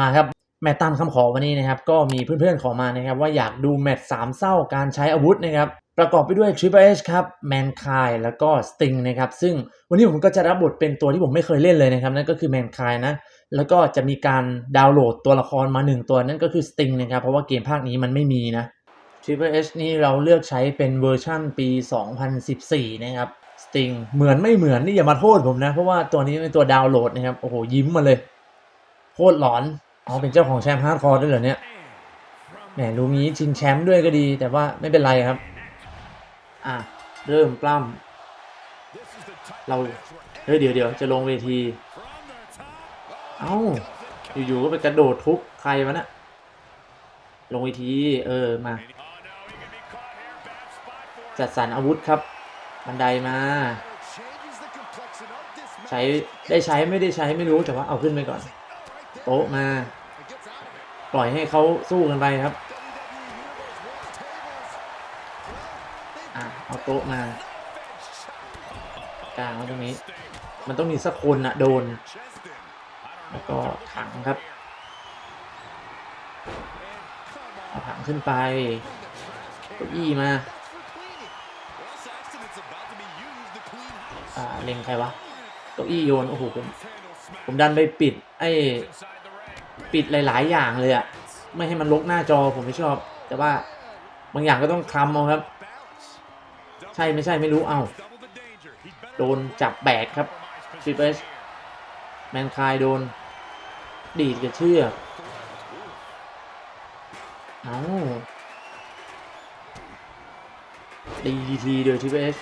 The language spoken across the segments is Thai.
มาครับแมตช์ตามคำขอวันนี้นะครับก็มีเพื่อนๆขอมานะครับว่าอยากดูแมตช์สามเศร้าการใช้อาวุธนะครับประกอบไปด้วย Triple H ครับแมนคายแล้วก็สติงนะครับซึ่งวันนี้ผมก็จะรับบทเป็นตัวที่ผมไม่เคยเล่นเลยนะครับนั่นก็คือแมนคายนะแล้วก็จะมีการดาวน์โหลดตัวละครมาหนึ่งตัวนั่นก็คือสติงนะครับเพราะว่าเกมภาคนี้มันไม่มีนะ Triple H นี่เราเลือกใช้เป็นเวอร์ชั่นปี 2014 นะครับสติงเหมือนไม่เหมือนนี่อย่ามาโทษผมนะเพราะว่าตัวนี้เป็นตัวดาวน์โหลดนะครับโอ้โหยิ้มมาเลยโคตรหลอน อ๋อเป็นเจ้าของแชมป์ฮาร์ดคอร์ด้วยเหรอเนี่ยแหมรู้งี้ชิงแชมป์ด้วยก็ดี แต่ว่าไม่เป็นไรครับ อะ เริ่มปล้ำเราเฮ้ยเดี๋ยวเดี๋ยวจะลงเวที เอ้า อยู่ๆก็ไปกระโดดทุบใครวะน่ะลงเวที เออมา จัดสรรอาวุธครับ บันไดมา ใช้ได้ใช้ไม่ได้ใช้ไม่รู้แต่ว่าเอาขึ้นไปก่อน โต๊ะมา ปล่อยให้เขาสู้กันไปครับอะเอาโต๊ะมากลางไว้ตรงนี้ มันต้องมีสักคนอะโดน แล้วก็ถังครับเอาถังขึ้นไปเก้าอี้มาอ่าเล็งใครวะเก้าอี้โยน โอ้โหผม ผมดันไปปิดไอ้ปิดหลาย ๆ อย่างเลยอะไม่ให้มันลกหน้าจอผมไม่ชอบ แต่ว่าบางอย่างก็ต้องคลำเอาครับ ใช่ไม่ใช่ไม่รู้เอาโดนจับแบกครับชิปเอสแมนคายโดน ดีดกับเชือกเอาดีทีเดียวชิปเอส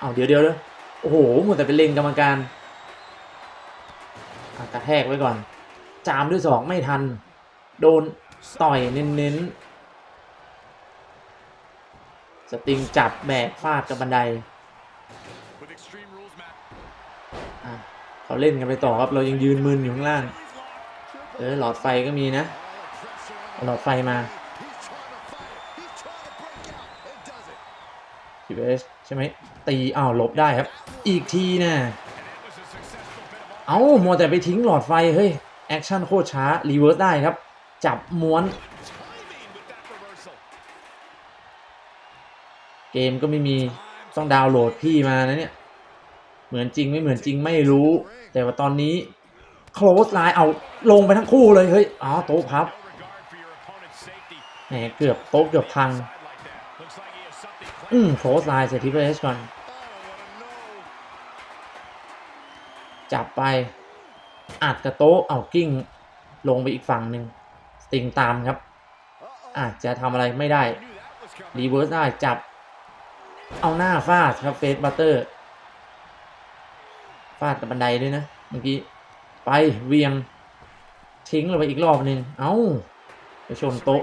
เอาเดี๋ยวเดี๋ยวเลยโอ้โหหมดแต่เป็นเลงกรรมการ กระแทกไว้ก่อน จามด้วยศอกไม่ทัน โดนต่อยเน้นๆ สติงจับแบกฟาดกับบันไดเขาเล่นกันไปต่อครับ เรายังยืนมึนอยู่ข้างล่าง เออหลอดไฟก็มีนะ หลอดไฟมาพีเอสใช่ไหมตีอ้าวหลบได้ครับ อีกทีนะ เอ้ามัวแต่ไปทิ้งหลอดไฟ เฮ้ย แอคชั่นโคตรช้า รีเวิร์สได้ครับ จับม้วน เกมก็ไม่มีต้องดาวน์โหลดพี่มานะเนี่ย เหมือนจริงไม่เหมือนจริงไม่รู้ แต่ว่าตอนนี้ close line เอาลงไปทั้งคู่เลย เฮ้ยอ๋อโต๊ะพับแหมเกือบโต๊ะเกือบพัง อืม close line เสร็จที่เพสก่อน จับไปอัดกระโต๊ะเอากิ้งลงไปอีกฝั่งหนึ่งสติงตามครับ อาจจะทำอะไรไม่ได้ รีเวิร์สได้จับ เอาหน้าฟาดครับเฟสบัตเตอร์ฟาดกับบันไดด้วยนะ เมื่อกี้ ไปเวียง ทิ้งลงไปอีกรอบหนึ่งเอา้าไปชนโต๊ะ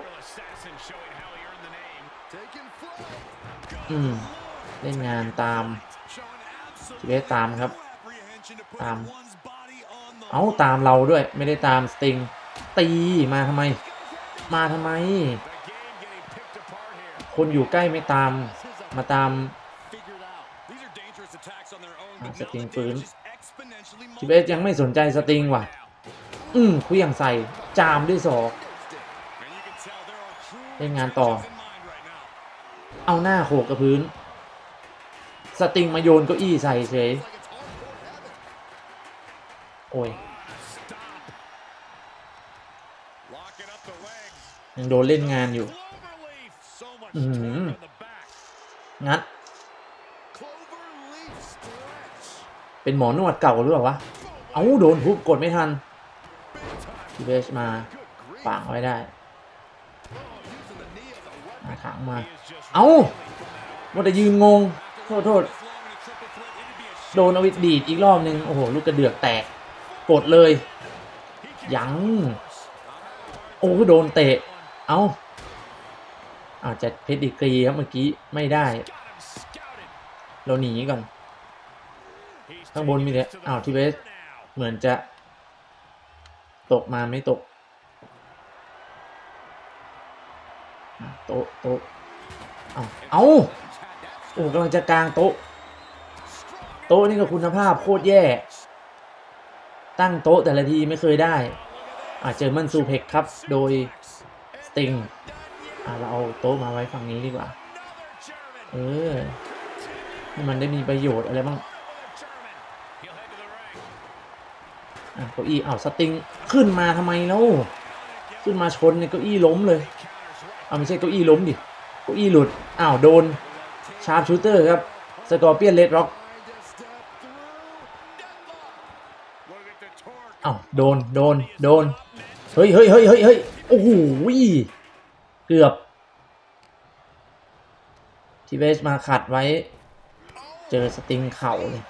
อืมเล่นงานตามทีเวสตามครับ ตาม เอาตามเราด้วยไม่ได้ตามสติง ตีมาทำไม มาทำไม คนอยู่ใกล้ไม่ตามมาตามสติงปืนทีเวสยังไม่สนใจสติงว่ะ อืมคุยอย่างใส่จามด้วยศอกเล่นงานต่อ เอาหน้าโขกกับพื้น สติงมาโยนเก้าอี้ใส่เฉย โอ้ยยังโดนเล่นงานอยู่อือหืองัด เป็นหมอนวดเก่าหรือเปล่าวะ เอ้าโดนทุบกดไม่ทันทีเบสมาปังไว้ได้มาขังมา เอ้าว่าแต่ยืนงง โทษโทษ โดนเอาวิดดีดอีกรอบนึง โอ้โห ลูกกระเดือกแตก กดเลย ยัง โอ้โดนเตะ เอ้าอาจจะเพชรดีกรีครับเมื่อกี้ไม่ได้ เราหนีก่อน ข้างบนมีแต่อ้าวทีเบสเหมือนจะ ตกมาไม่ตก โต๊ะโต๊ะเอาเอาโอ้กำลังจะกลางโต๊ะ โต๊ะนี่ก็คุณภาพโคตรแย่ ตั้งโต๊ะแต่ละทีไม่เคยได้อาเจอมันซูเพกครับ โดยสติงเราเอาโต๊ะมาไว้ฝั่งนี้ดีกว่า เออให้มันได้มีประโยชน์อะไรบ้างอะเก้าอี้อ้าวสติงขึ้นมาทำไมแล้วขึ้นมาชนเนี่ยเก้าอี้ล้มเลยเอาไม่ใช่เก้าอี้ล้มดิเก้าอี้หลุดอ้าวโดนชาร์ปชูเตอร์ครับสกอร์เปียนเลดร็อกอ้าว โดน โดน โดน เฮ้ยเฮ้ยเฮ้ยเฮ้ยเฮ้ยโอ้โหเกือบ ทีเวสมาขัดไว้ เจอสติงเข่าเลย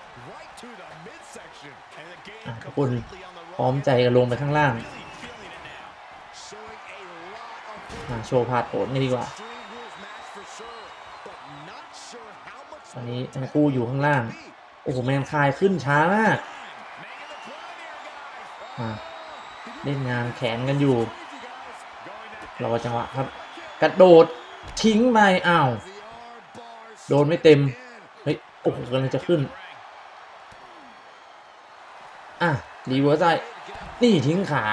อะทุกคนพร้อมใจกันลงไปข้างล่าง มาโชว์พาดโผนกันดีกว่าตอนนี้ทั้งคู่อยู่ข้างล่าง โอ้โหแมนคายขึ้นช้ามาก เล่นงานแขนกันอยู่รอจังหวะครับ กระโดดทิ้งไปอ้าว โดนไม่เต็ม เฮ้ย โอ้โหกำลังจะขึ้น อะ รีเวิร์สได้นี่ทิ้งขา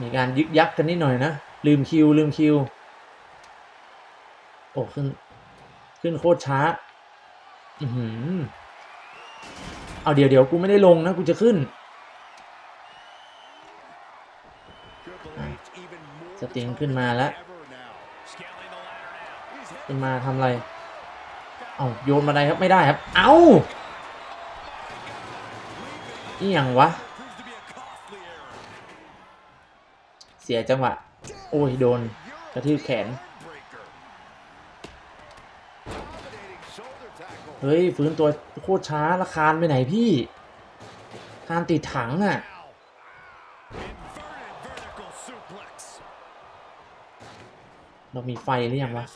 มีการยึกยักกันนิดหน่อยนะ ลืมคิว ลืมคิว โอ้ขึ้น ขึ้นโคตรช้า อือหือ เอาเดี๋ยวเดี๋ยวกูไม่ได้ลงนะ กูจะขึ้น สติงขึ้นมาแล้วขึ้นมาทำอะไร เอาโยนมาได้ครับไม่ได้ครับ เอาอีหยังวะ เสียจังหวะ โอ้ยโดนกระทืบแขน เฮ้ย ฟื้นตัวโคตรช้าละคานไปไหนพี่ คานติดถังอะ เรามีไฟหรือยังวะ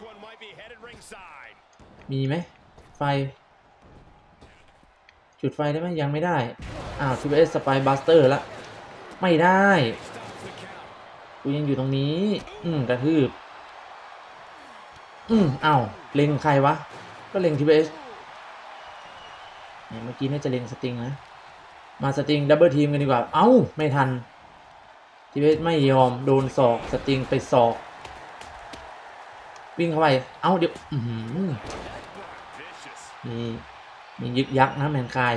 มีไหมไฟ จุดไฟได้ไหมยังไม่ได้ อ้าวทูเอสสปายบัสเตอร์ละ ไม่ได้ กูยังอยู่ตรงนี้ อืมกระทืบ อืมอ้าวเล็งใครวะ ก็เล็งทีเอสเนี่ยเมื่อกี้น่าจะเล็งสติงนะ มาสติงดับเบิลทีมกันดีกว่า เอ้า ไม่ทันทีเอสไม่ยอมโดนศอกสติงไปศอก วิ่งเข้าไป เอ้าเดี๋ยวมีมียึกยักนะแมนคาย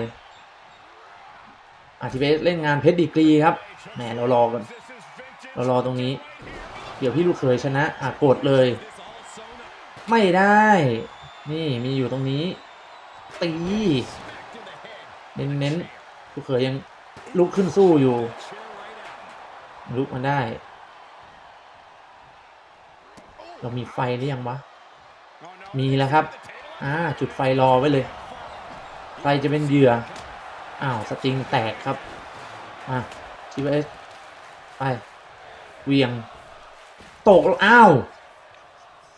อาทิเบสเล่นงานเพชรดีกรีครับ แหมเรารอกันเรารอตรงนี้ เดี๋ยวพี่ลูกเขยชนะ อะกดเลย ไม่ได้ นี่มีอยู่ตรงนี้ ตีเน้นเน้นๆลูกเขยยังลุกขึ้นสู้อยู่ ลุกมาได้ เรามีไฟหรือยังวะ มีแล้วครับ อ่า จุดไฟรอไว้เลยไฟจะเป็นเหยื่อ อ้าว สตริงแตกครับ อะทีเอสไป เวียง ตก อ้าว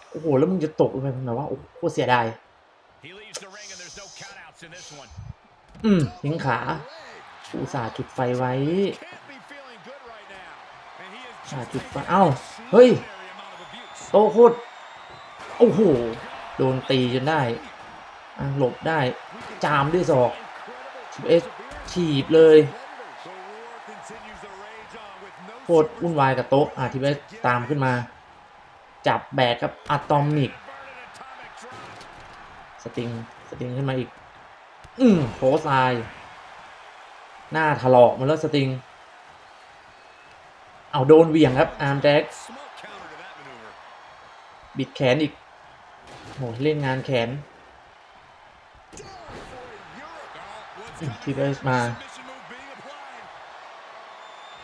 โอ้โห แล้วมึงจะตกลงไปทำไมวะ โอ้โหโคตรเสียดาย อืมทิ้งขา อุตส่าห์จุดไฟไว้อ่าจุดไฟเอ้าเฮ้ย โตะโคตรโอ้โห โดนตีจนได้หลบได้ จามด้วยศอกเอสถีบเลยโคตรวุ่นวายกับโต๊ะอะทีเอสตามขึ้นมา จับแบกครับอะตอมิก สติง สติงขึ้นมาอีก อืมโพสไอหน้าถลอกมาแล้วสติง เอาโดนเวี่ยงครับอาร์มแจ็ค บิดแขนอีกโหเล่นงานแขนทีเอสมา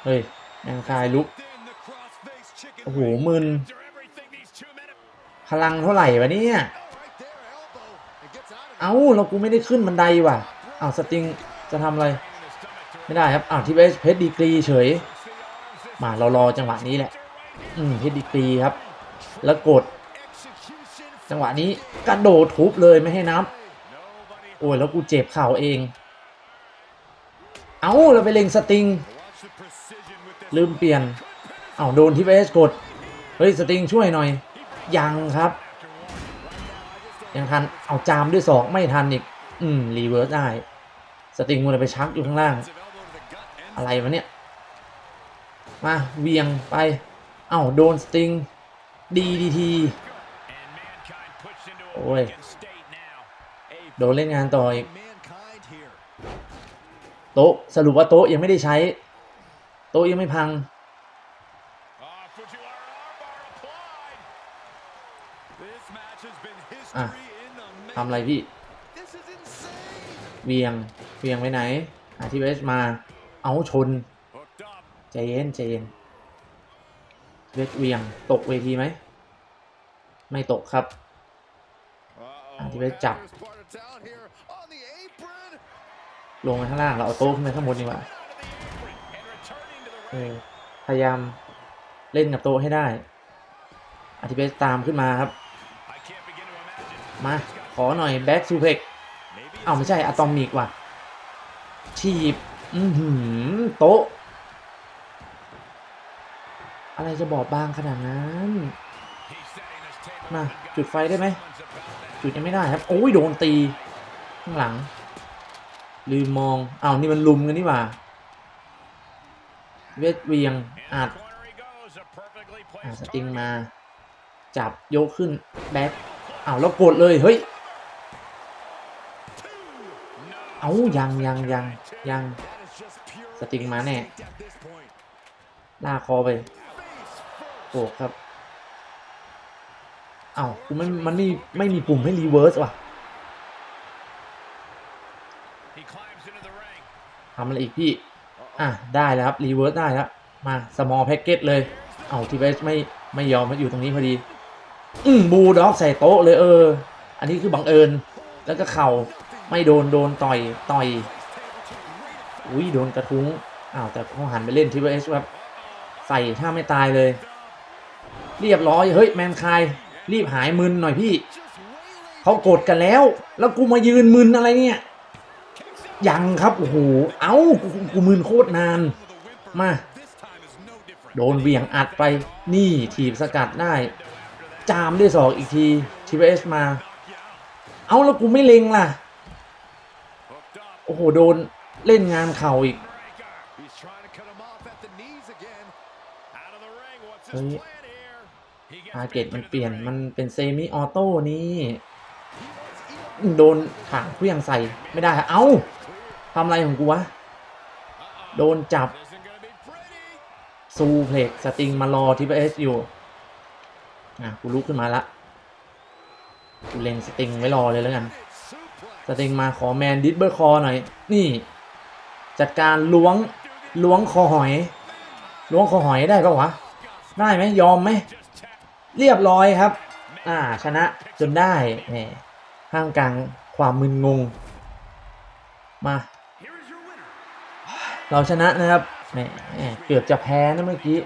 เฮ้ยแมงคายลุก โอ้โหมึน พลังเท่าไหร่วะเนี่ย เอ้า เรากูไม่ได้ขึ้นบันไดว่ะอ้าวสติงจะทำอะไร ไม่ได้ครับอ้าวทีเอสเพชรดีกรีเฉย มาเรารอจังหวะนี้แหละ อืมเพชรดีกรีครับ แล้วกด จังหวะนี้กระโดดทุบเลยไม่ให้นับ โอ้ยแล้วกูเจ็บเข่าเอง เอาเราไปเล็งสติง ลืมเปลี่ยน เอาโดนที่เบสกด เฮ้ยสติงช่วยหน่อย ยังครับ ยังทัน เอาจามด้วยสองไม่ทันอีก อืมรีเวิร์สได้ สติงมันไปชักอยู่ข้างล่าง อะไรวะเนี่ย มาเวียงไป เอ้าโดนสติงดีดีที อ้ย โดนเล่นงานต่ออีก โต๊ะสรุปว่าโต๊ะยังไม่ได้ใช้ โต๊ะยังไม่พัง อะทำอะไรพี่ เวียง เวียงไปไหนอาทีเอสมา เอาชน ใจเย็นใจเย็นเวทเวียง ตกเวทีไหม ไม่ตกครับ town here on the apron. ลงมาข้างล่างเราเอาโต๊ะขึ้นไปข้างบนดีกว่าพยายามเล่นกับโต๊ะให้ได้อาทิเบสตามขึ้นมาครับ มา ขอหน่อยแบ็กซูเพกเอ้าไม่ใช่อะตอมิกว่ะฉีบอือหือโต๊ะ อะไรจะบอบบางขนาดนั้น มา จุดไฟได้ไหม จุดยังไม่ได้ครับ โอ้ยโดนตี ข้างหลัง ลืมมองอ้าวนี่มันลุมกันนี่หว่า เวทเวียงอัดอาสติงมา จับโยกขึ้น แบ็คอ้าวแล้วกดเลย เฮ้ย เอายังยังยังยังสติงมาแน่ลากคอไป Face first. โกครับ อ้ากูมันมันไม่ไม่มีปุ่มให้รีเวิร์สว่ะทำอะไรอีกพี่ อะ ได้แล้วครับรีเวิร์สได้แล้ว มาสมอลแพ็กเกจเลย เอาทีเวสไม่ไม่ยอมมาอยู่ตรงนี้พอดี อืมบูด็อกใส่โต๊ะเลยเออ อันนี้คือบังเอิญ แล้วก็เข่าไม่โดนโดนต่อยต่อยอุ้ยโดนกระทุ้งอ้าวแต่พอหันไปเล่นทีเวสแบบใส่ถ้าไม่ตายเลย เรียบร้อยเฮ้ยแมนคาย รีบหายมึนหน่อยพี่เขากดกันแล้ว แล้วกูมายืนมึนอะไรเนี่ยยังครับโอ้โหเอ้ากูมึนโคตรนานมาโดนเวียงอัดไปนี่ถีบสกัดได้ จามด้วยศอกอีกทีทีเอสมา เอ้าแล้วกูไม่เล็งล่ะ โอ้โห โดนเล่นงานเข่าอีกเฮ้ยาร์เก็ตมันเปลี่ยนมันเป็นเซมิออโต้นี่โดนถังเครื่องใส่ไม่ได้เอ้าทำอะไรของกูวะ โดนจับ ซูเพล็กสติงมารอทีเอสอยู่อะกูลุกขึ้นมาละกูเล็งสติงไว้รอเลยแล้วกันสติงมาขอแมนดิสเบอร์คอหน่อย นี่ จัดการล้วงล้วงคอหอยล้วงคอหอยได้ปะวะ ได้ไหมยอมไหม เรียบร้อยครับ อ่าชนะจนได้แหมท่ามกลางความมึนงง มา เราชนะนะครับแหมเกือบจะแพ้นะเมื่อกี้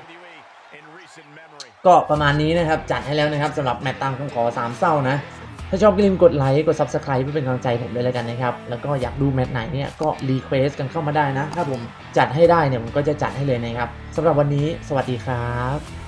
ก็ประมาณนี้นะครับ จัดให้แล้วนะครับสำหรับแมตต์ตามคำขอสามเศร้านะ ถ้าชอบอย่าลืมกดไลค์กด Subscribe เพื่อเป็นกำลังใจผมด้วยแล้วกันนะครับ แล้วก็อยากดูแมตช์ไหนเนี่ยก็รีเควสกันเข้ามาได้นะ ถ้าผมจัดให้ได้เนี่ยผมก็จะจัดให้เลยนะครับสำหรับวันนี้ สวัสดีครับ